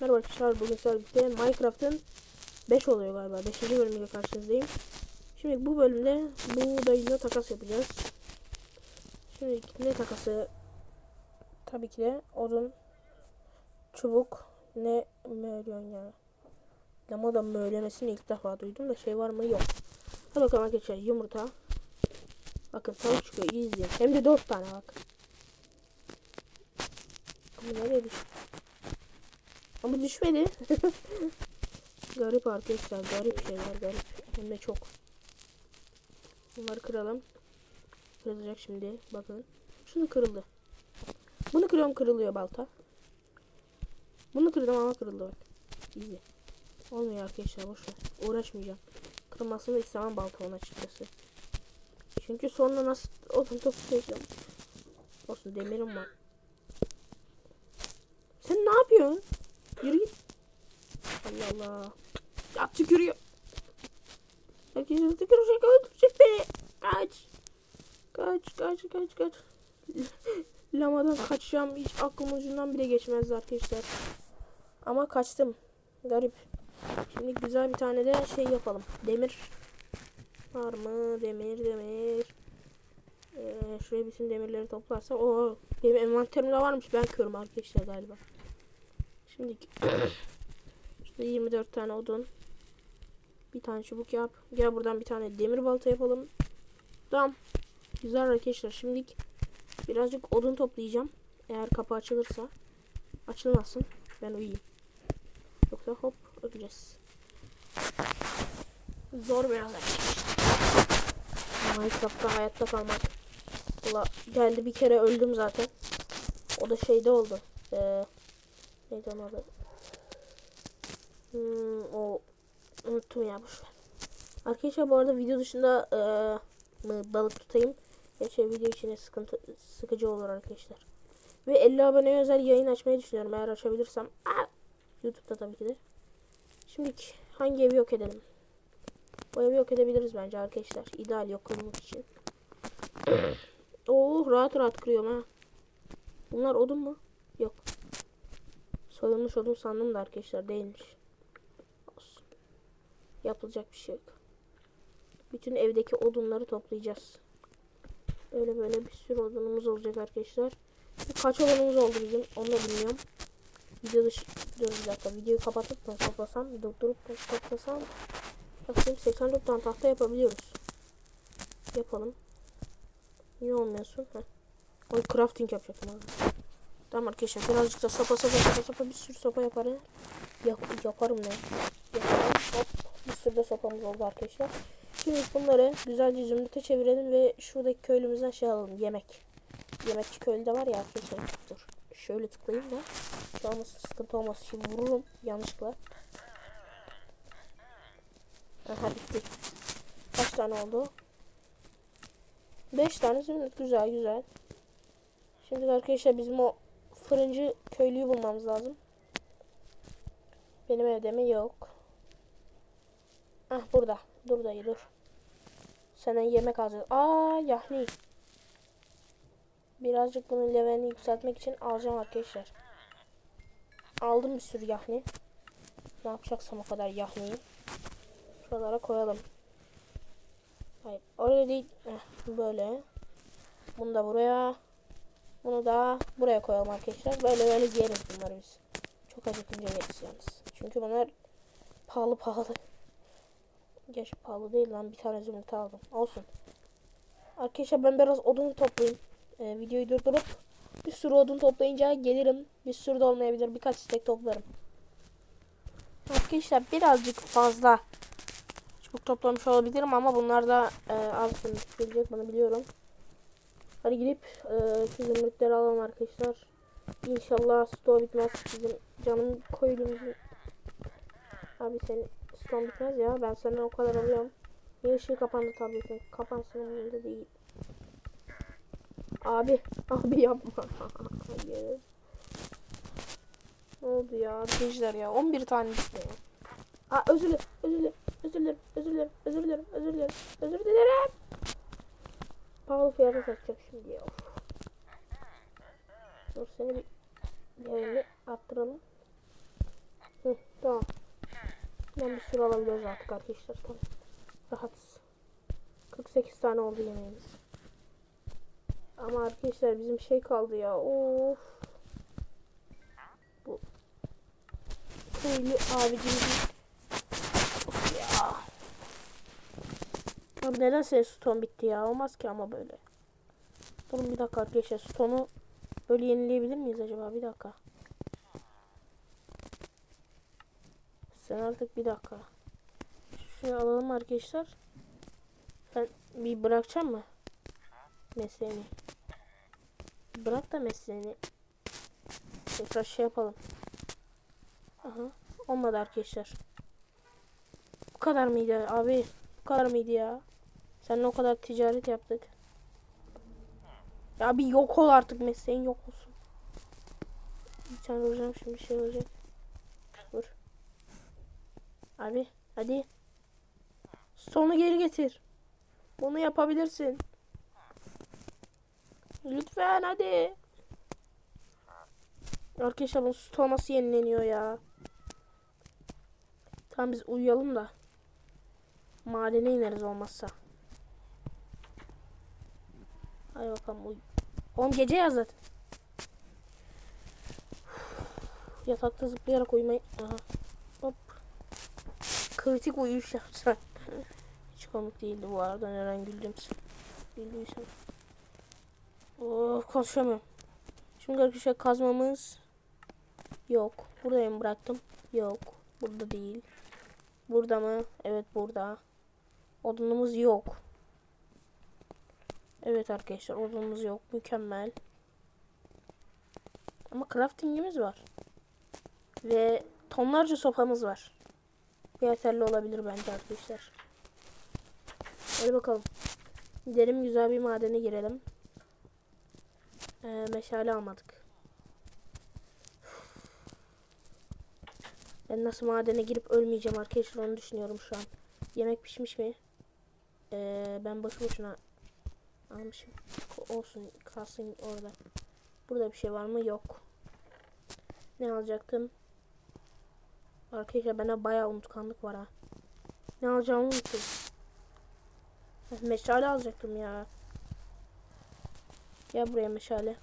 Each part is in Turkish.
Merhaba arkadaşlar bugün sizlerle Minecraft'ın 5 oluyor galiba 5. bölümüyle karşınızdayım. Şimdi bu bölümde bu dayıyla takas yapacağız. Şimdi ne takası? Tabii ki de odun, çubuk, ne möylüyorsun ya. Lamadan möğlemesini ilk defa duydum da şey var mı yok. Hadi bakalım arkadaşlar yumurta. Bakın tavuk çıkıyor iyi izleyin. Hem de 4 tane bak. Ama nereye düştü? Ama düşmedi. garip arkadaşlar. Garip şeyler garip. Hem de çok. Bunları kıralım. Kırılacak şimdi. Bakın. Şunu kırıldı. Bunu kırıyorum kırılıyor balta. Bunu kırdım ama kırıldı bak. İyi. Olmuyor arkadaşlar boşver. Uğraşmayacağım. Kırılmasını istemem balta ona açıkçası. Çünkü sonra nasıl odun toplayacağım. Olsun demirim var. Sen ne yapıyorsun? Allah Allah. Ya tükürüyor. Herkes tükürecek öldürecek beni. Kaç. Kaç kaç kaç kaç. Lamadan kaçacağım hiç aklım ucundan bile geçmezdi arkadaşlar. Ama kaçtım. Garip. Şimdi güzel bir tane de şey yapalım. Demir. Var mı? Demir demir. Ee, şuraya bütün demirleri toplarsa o benim envanterimde varmış. Ben körüm arkadaşlar galiba. Şimdi işte 24 tane odun. Bir tane çubuk yap. Gel buradan bir tane demir balta yapalım. Tamam. Güzel arkadaşlar. Şimdi birazcık odun toplayacağım. Eğer kapı açılırsa. Açılmasın. Ben uyuyayım. Yoksa hop öleceğiz. Zor biraz arkadaşlar. Minecraft'ta hayatta kalmak. Valla geldi bir kere öldüm zaten. O da şeyde oldu. Ee, neydi onun? Hmm, o unuttum ya boşver. Arkadaşlar bu arada video dışında mı balık tutayım. Şey video içine sıkıntı sıkıcı olur arkadaşlar. Ve 50 aboneye özel yayın açmayı düşünüyorum eğer açabilirsem. Aa! YouTube'da tabii ki de. Şimdi hangi evi yok edelim? Bu evi yok edebiliriz bence arkadaşlar. İdeal yok kırmak için. Oo rahat rahat kırıyorum ha. Bunlar odun mu? Yok. Soyulmuş odun sandım da arkadaşlar değilmiş. Yapılacak bir şey yok. Bütün evdeki odunları toplayacağız. Böyle böyle bir sürü odunumuz olacak arkadaşlar. Kaç odunumuz oldu bizim onu da bilmiyorum. Video dışı... Dur bir dakika videoyu kapatıp da toplasam, durdurup da toplasam Bakayım 84 tane tahta yapabiliyoruz. Yapalım. Niye olmuyorsun? Heh. Oy crafting yapacaktım abi. Tamam arkadaşlar birazcık da sopa sopa sopa sopa bir sürü sopa yaparım. Yap, yaparım ne? Yaparım. Hop bir sürü de sopamız oldu arkadaşlar. Şimdi bunları güzelce zümrüte çevirelim ve şuradaki köylümüzden şey alalım. Yemek. Yemekçi köylü de var ya arkadaşlar. Dur. Şöyle tıklayayım da. Şu an sıkıntı olmasın. Şimdi vururum yanlışlıkla. Aha bitti. Kaç tane oldu? 5 tane zümrüt. Güzel güzel. Şimdi arkadaşlar bizim o fırıncı köylüyü bulmamız lazım. Benim evde mi? Yok. Ah burada. Dur dayı dur. Senden yemek alacağız. Aa yahni. Birazcık bunun levelini yükseltmek için alacağım arkadaşlar. Aldım bir sürü yahni. Ne yapacaksam o kadar yahniyi. Şuralara koyalım. Hayır oraya değil. Heh, böyle. Bunu da buraya. Bunu da buraya koyalım arkadaşlar. Böyle böyle yeriz bunları biz. Çok acıkınca yeriz yalnız. Çünkü bunlar pahalı pahalı. Gerçi pahalı değil lan. Bir tane zümrüt aldım. Olsun. Arkadaşlar ben biraz odun toplayayım. Ee, videoyu durdurup bir sürü odun toplayınca gelirim. Bir sürü de olmayabilir. Birkaç istek toplarım. Arkadaşlar birazcık fazla çubuk toplamış olabilirim ama bunlar da e, az gelecek bunu biliyorum. Hadi gidip e, zümrütleri alalım arkadaşlar. İnşallah stoğu bitmez. Bizim canım koyduğumuzun Abi senin stoğun bitmez ya. Ben senden o kadar alıyorum. Niye ışığı kapandı tabletin? Kapansın önünde değil. Abi. Abi yapma. Hayır. Ne oldu ya? Arkadaşlar ya. 11 tane işte. Aa özür dilerim. Özür dilerim. Özür dilerim. Özür dilerim. Özür dilerim. Özür dilerim. Özür dilerim. Pahalı fiyata satacak şimdi ya. Dur seni bir değerini arttıralım. Hı, tamam. Ben bir sürü alabiliyoruz artık arkadaşlar. Tamam. Rahatız. 48 tane oldu yemeğimiz. Ama arkadaşlar bizim şey kaldı ya. Of. Bu köylü abicimiz. Of ya. Abi neden senin ston bitti ya? Olmaz ki ama böyle. Durun bir dakika arkadaşlar. Stonu böyle yenileyebilir miyiz acaba? Bir dakika. Sen artık bir dakika. Şunu alalım arkadaşlar. Sen bir bırakacak mı? Mesleğini. Bırak da mesleğini. Tekrar şey yapalım. Aha. Olmadı arkadaşlar. Bu kadar mıydı abi? Bu kadar mıydı ya? Seninle o kadar ticaret yaptık. Ya bir yok ol artık mesleğin yok olsun. Bir tane vuracağım şimdi şey olacak. Abi hadi. Sonu geri getir. Bunu yapabilirsin. Lütfen hadi. Arkadaşlar bu su nasıl yenileniyor ya? Tamam biz uyuyalım da. Madene ineriz olmazsa. Hadi bakalım uy. Oğlum gece ya zaten. Yatakta zıplayarak uyumayı... Aha. Kritik uyuş yapsan. Hiç komik değildi bu arada. Neren güldüm. Güldüysem. Oh konuşamıyorum. Şimdi arkadaşlar kazmamız yok. Buraya mı bıraktım? Yok. Burada değil. Burada mı? Evet burada. Odunumuz yok. Evet arkadaşlar odunumuz yok. Mükemmel. Ama craftingimiz var. Ve tonlarca sopamız var. Yeterli olabilir bence arkadaşlar. Hadi bakalım. Gidelim güzel bir madene girelim. Ee, meşale almadık. Ben nasıl madene girip ölmeyeceğim arkadaşlar onu düşünüyorum şu an. Yemek pişmiş mi? Ee, ben boşu boşuna almışım. Olsun kalsın orada. Burada bir şey var mı? Yok. Ne alacaktım? Arkadaşlar bana bayağı unutkanlık var ha. Ne alacağımı unuttum. Meşale alacaktım ya. Gel buraya meşale.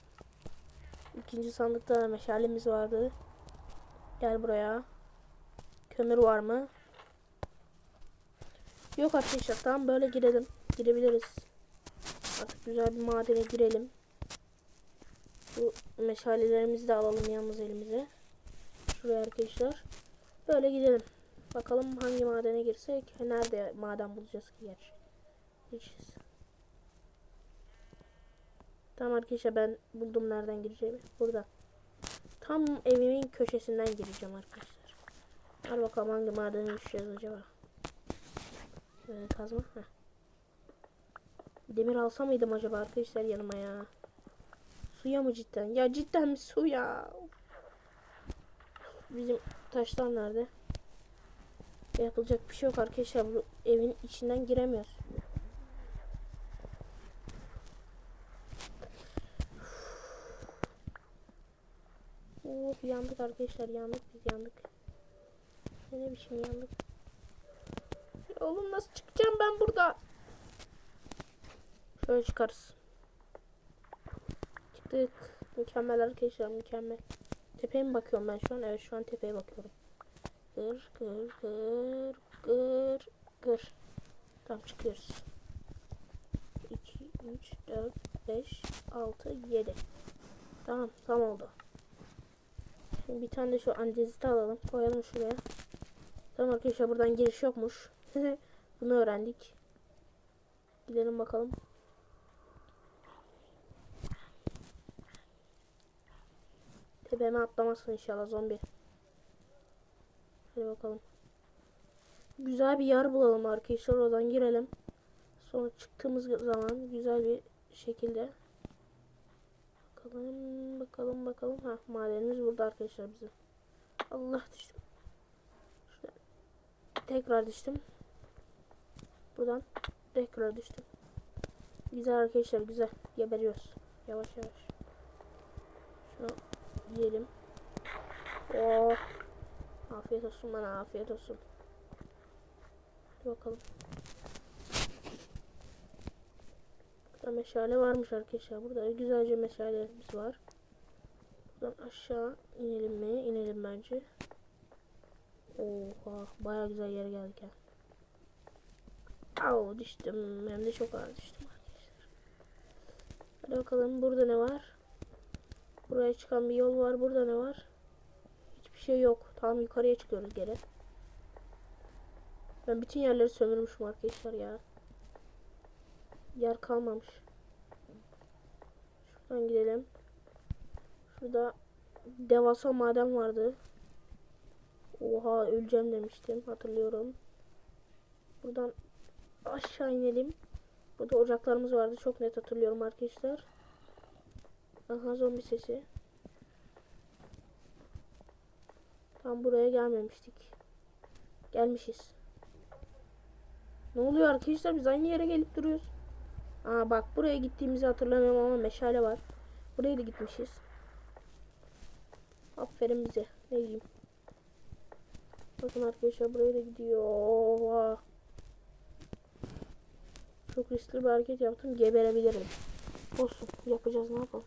İkinci sandıkta da meşalemiz vardı. Gel buraya. Kömür var mı? Yok arkadaşlar tamam böyle girelim. Girebiliriz. Artık güzel bir madene girelim. Bu meşalelerimizi de alalım yalnız elimize. Şuraya arkadaşlar. Böyle gidelim. Bakalım hangi madene girsek. Nerede maden bulacağız ki gerçi. Gireceğiz. Tamam arkadaşlar ben buldum nereden gireceğimi. Burada. Tam evimin köşesinden gireceğim arkadaşlar. Hadi bakalım hangi madene düşeceğiz acaba. Ee, kazma. Heh. Demir alsa mıydım acaba arkadaşlar yanıma ya. Suya mı cidden? Ya cidden mi su ya? Bizim taşlar nerede? Yapılacak bir şey yok arkadaşlar. Bu evin içinden giremiyoruz. Of yandık arkadaşlar yandık biz yandık. Ne biçim yandık. Ya oğlum nasıl çıkacağım ben burada? Şöyle çıkarız. Çıktık. Mükemmel arkadaşlar mükemmel. Tepeye mi bakıyorum ben şu an? Evet şu an tepeye bakıyorum. Gır gır gır gır gır. Tamam çıkıyoruz. 2, 3, 4, 5, 6, 7. Tamam tam oldu. Şimdi bir tane de şu andeziti alalım. Koyalım şuraya. Tamam arkadaşlar buradan giriş yokmuş. Bunu öğrendik. Gidelim bakalım. Tepeme atlamasın inşallah zombi. Hadi bakalım. Güzel bir yer bulalım arkadaşlar. Oradan girelim. Sonra çıktığımız zaman güzel bir şekilde bakalım bakalım bakalım. Ha madenimiz burada arkadaşlar bizim. Allah düştüm. Şuradan. Tekrar düştüm. Buradan tekrar düştüm. Güzel arkadaşlar güzel. Geberiyoruz. Yavaş yavaş. Şunu yiyelim. Oh. Afiyet olsun bana afiyet olsun. Hadi bakalım. Burada meşale varmış arkadaşlar. Burada güzelce meşalelerimiz var. Buradan aşağı inelim mi? İnelim bence. Oha baya güzel yere geldik. Au düştüm. Hem de çok ağır düştüm arkadaşlar. Hadi bakalım burada ne var? Buraya çıkan bir yol var. Burada ne var? Hiçbir şey yok. Tamam yukarıya çıkıyoruz geri. Ben bütün yerleri sömürmüşüm arkadaşlar ya. Yer kalmamış. Şuradan gidelim. Şurada devasa maden vardı. Oha öleceğim demiştim hatırlıyorum. Buradan aşağı inelim. Burada ocaklarımız vardı çok net hatırlıyorum arkadaşlar. Aha zombi sesi. Tam buraya gelmemiştik. Gelmişiz. Ne oluyor arkadaşlar biz aynı yere gelip duruyoruz. Aa bak buraya gittiğimizi hatırlamıyorum ama meşale var. Buraya da gitmişiz. Aferin bize. Ne diyeyim. Bakın arkadaşlar buraya da gidiyor. Oha. Çok riskli bir hareket yaptım. Geberebilirim. Olsun. Yapacağız ne yapalım.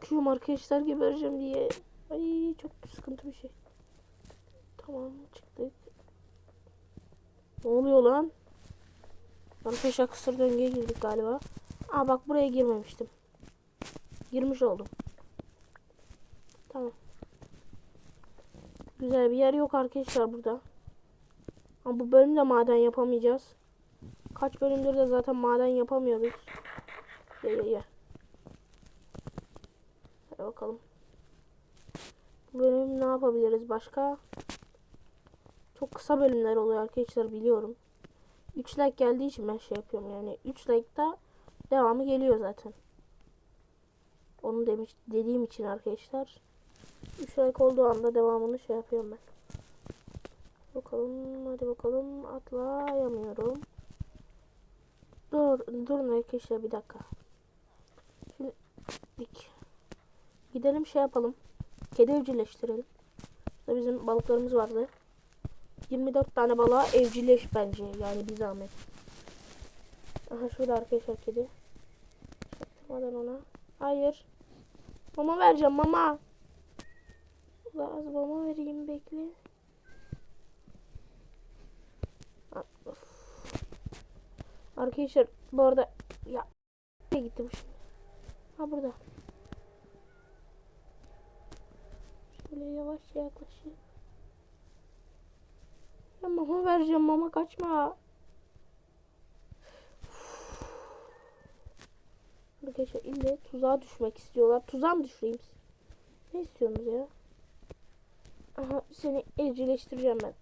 Korkuyorum arkadaşlar gebereceğim diye. Ay çok sıkıntı bir şey. Tamam çıktık. Ne oluyor lan? Arkadaşlar kısır döngüye girdik galiba. Aa bak buraya girmemiştim. Girmiş oldum. Tamam. Güzel bir yer yok arkadaşlar burada. Ama bu bölümde maden yapamayacağız. Kaç bölümdür de zaten maden yapamıyoruz. Ye ye ye. Hadi bakalım. Bölüm ne yapabiliriz başka? Çok kısa bölümler oluyor arkadaşlar biliyorum. 3 like geldiği için ben şey yapıyorum yani. 3 like'da devamı geliyor zaten. Onu demiş dediğim için arkadaşlar. 3 like olduğu anda devamını şey yapıyorum ben. Bakalım hadi bakalım atlayamıyorum. Dur durun arkadaşlar bir dakika. Şimdi. Gidelim şey yapalım. Kedi evcilleştirelim. İşte bizim balıklarımız vardı. 24 tane balığa evcilleş bence. Yani bir zahmet. Aha şurada arkadaşlar kedi. Çaktırmadan ona. Hayır. Mama vereceğim mama. Az mama vereyim bekle. Of. Arkadaşlar bu arada ya nereye gitti bu şimdi? Ha burada. Şöyle yavaşça yaklaşayım. Ya mama vereceğim mama kaçma. Arkadaşlar ille tuzağa düşmek istiyorlar. Tuzağa mı düşüreyim? Ne istiyorsunuz ya? Aha seni evcilleştireceğim ben.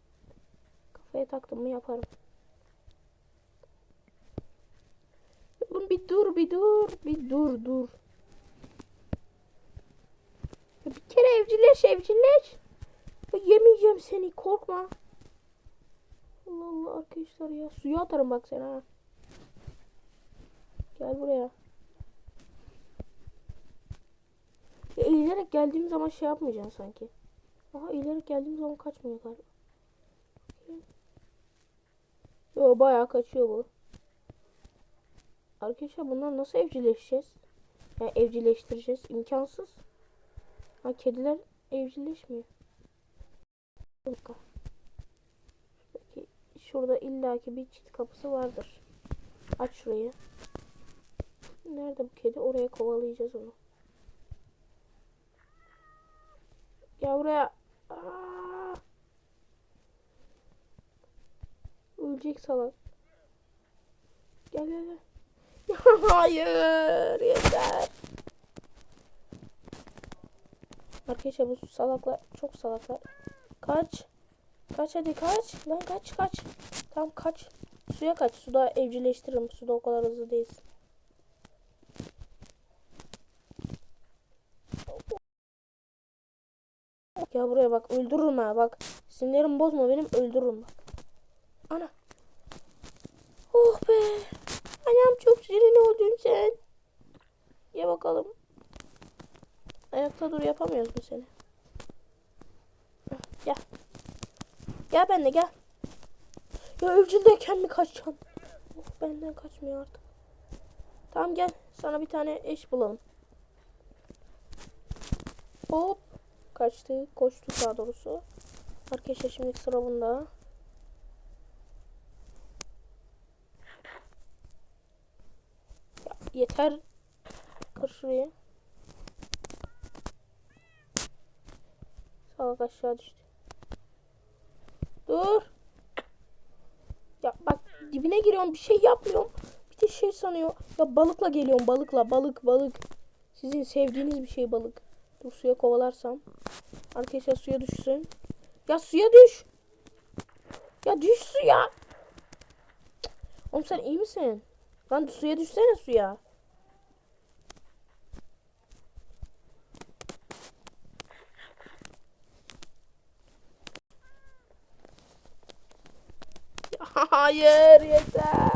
Kafaya taktım mı yaparım. Oğlum bir dur bir dur. Bir dur dur. Ya bir kere evcilleş evcilleş. Yemeyeceğim seni korkma. Allah Allah arkadaşlar ya. Suya atarım bak sen ha. Gel buraya. Ya eğilerek geldiğim zaman şey yapmayacaksın sanki. Aha eğilerek geldiğim zaman kaçmıyor galiba. Yo bayağı kaçıyor bu. Arkadaşlar bunlar nasıl evcilleşeceğiz? Yani evcilleştireceğiz. imkansız. Ha kediler evcilleşmiyor. Bir dakika. Şuradaki, şurada illaki bir çift kapısı vardır. Aç şurayı. Nerede bu kedi? Oraya kovalayacağız onu. Gel buraya. Aa! Ölecek salak. Gel gel gel. Hayır yeter. Arkadaşlar bu salaklar çok salaklar. Kaç. Kaç hadi kaç. Lan kaç kaç. Tamam kaç. Suya kaç. Suda evcilleştiririm. Suda o kadar hızlı değilsin. Ya buraya bak öldürürüm ha bak. Sinirimi bozma benim öldürürüm bak. Ana. Oh be. Anam çok şirin oldun sen. Ye bakalım. Ayakta dur yapamıyoruz mu seni? Gel. Gel benimle gel. Ya evcildeyken mi kaçacaksın? Of benden kaçmıyor artık. Tamam gel. Sana bir tane eş bulalım. Hop. Kaçtı. Koştu daha doğrusu. Arkadaşlar şimdi sıra bunda. Ya yeter. Kır şuraya. Salak aşağı düştü. Dur. Ya bak dibine giriyorum bir şey yapmıyorum. Bir de şey sanıyor. Ya balıkla geliyorum balıkla balık balık. Sizin sevdiğiniz bir şey balık. Dur suya kovalarsam. Arkadaşlar suya düşsün. Ya suya düş. Ya düş suya. Oğlum sen iyi misin? Lan suya düşsene suya. Hayır yeter.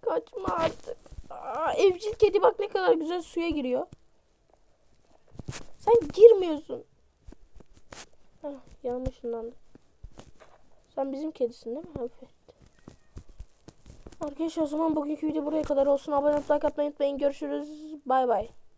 Kaçma artık. Aa, evcil kedi bak ne kadar güzel suya giriyor. Sen girmiyorsun. Hah, yanım ışınlandı. Sen bizim kedisin değil mi? Evet. Arkadaşlar o zaman bugünkü video buraya kadar olsun. Abone olup like atmayı unutmayın. Görüşürüz. Bay bay.